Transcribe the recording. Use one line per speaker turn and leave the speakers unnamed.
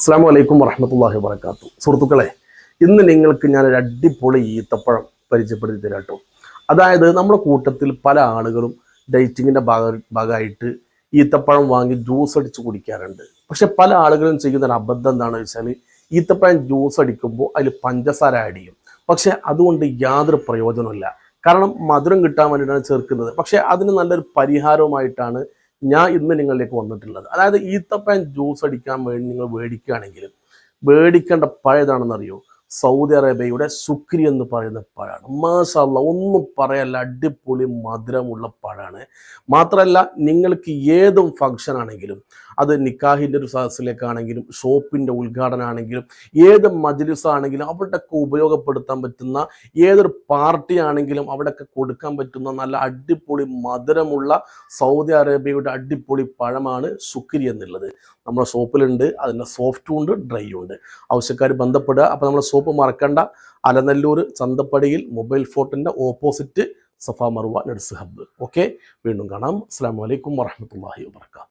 അസ്സാം വലൈക്കും വറഹമത്തല്ലാഹി വാത്തു സുഹൃത്തുക്കളെ ഇന്ന് നിങ്ങൾക്ക് ഞാൻ ഒരു അടിപൊളി ഈത്തപ്പഴം പരിചയപ്പെടുത്തി തരാം കേട്ടോ. അതായത് നമ്മുടെ കൂട്ടത്തിൽ പല ആളുകളും ഡേറ്റിങ്ങിന്റെ ഭാഗ ഭാഗമായിട്ട് ഈത്തപ്പഴം വാങ്ങി ജ്യൂസ് അടിച്ച് കുടിക്കാറുണ്ട്. പക്ഷെ പല ആളുകളും ചെയ്യുന്ന ഒരു അബദ്ധം എന്താണെന്ന് വെച്ചാൽ ഈത്തപ്പഴം ജ്യൂസ് അടിക്കുമ്പോൾ അതിൽ പഞ്ചസാര ആഡ് ചെയ്യും. പക്ഷെ അതുകൊണ്ട് യാതൊരു പ്രയോജനമില്ല കാരണം മധുരം കിട്ടാൻ വേണ്ടിയിട്ടാണ് ചേർക്കുന്നത്. പക്ഷേ അതിന് നല്ലൊരു പരിഹാരവുമായിട്ടാണ് ഞാൻ ഇന്ന് നിങ്ങളിലേക്ക് വന്നിട്ടുള്ളത്. അതായത് ഈത്തപ്പൻ ജ്യൂസ് അടിക്കാൻ വേണ്ടി നിങ്ങൾ മേടിക്കുകയാണെങ്കിൽ മേടിക്കേണ്ട പഴയതാണെന്നറിയോ സൗദി അറേബ്യയുടെ സുക്രി എന്ന് പറയുന്ന പഴമാണ്. മാഷല്ല ഒന്നും പറയല്ല അടിപൊളി മധുരമുള്ള പഴമാണ്. മാത്രമല്ല നിങ്ങൾക്ക് ഏതും ഫങ്ഷൻ ആണെങ്കിലും അത് നിക്കാഹിന്റെ ഒരു സദസ്സിലേക്കാണെങ്കിലും ഷോപ്പിന്റെ ഉദ്ഘാടനം ആണെങ്കിലും ഏത് മജ്ലിസ് ആണെങ്കിലും അവിടെയൊക്കെ ഉപയോഗപ്പെടുത്താൻ പറ്റുന്ന ഏതൊരു പാർട്ടി ആണെങ്കിലും അവിടെയൊക്കെ കൊടുക്കാൻ പറ്റുന്ന നല്ല അടിപൊളി മധുരമുള്ള സൗദി അറേബ്യയുടെ അടിപൊളി പഴമാണ് സുക്രി എന്നുള്ളത്. നമ്മുടെ സോപ്പിലുണ്ട് അതിന്റെ സോഫ്റ്റും ഉണ്ട് ഡ്രൈയും ഉണ്ട് ആവശ്യക്കാർ ബന്ധപ്പെടുക. അപ്പോൾ നമ്മൾ സോപ്പ് മറക്കണ്ട. അലനല്ലൂർ ചന്തപ്പടിയിൽ mobile ഫോർട്ടിന്റെ opposite Safa Marwa nurse hub. Okay? വീണ്ടും കാണാം. അസ്സാം വലൈക്കും വാഹമത്തല്ലാഹി വാബർക്കാത്തു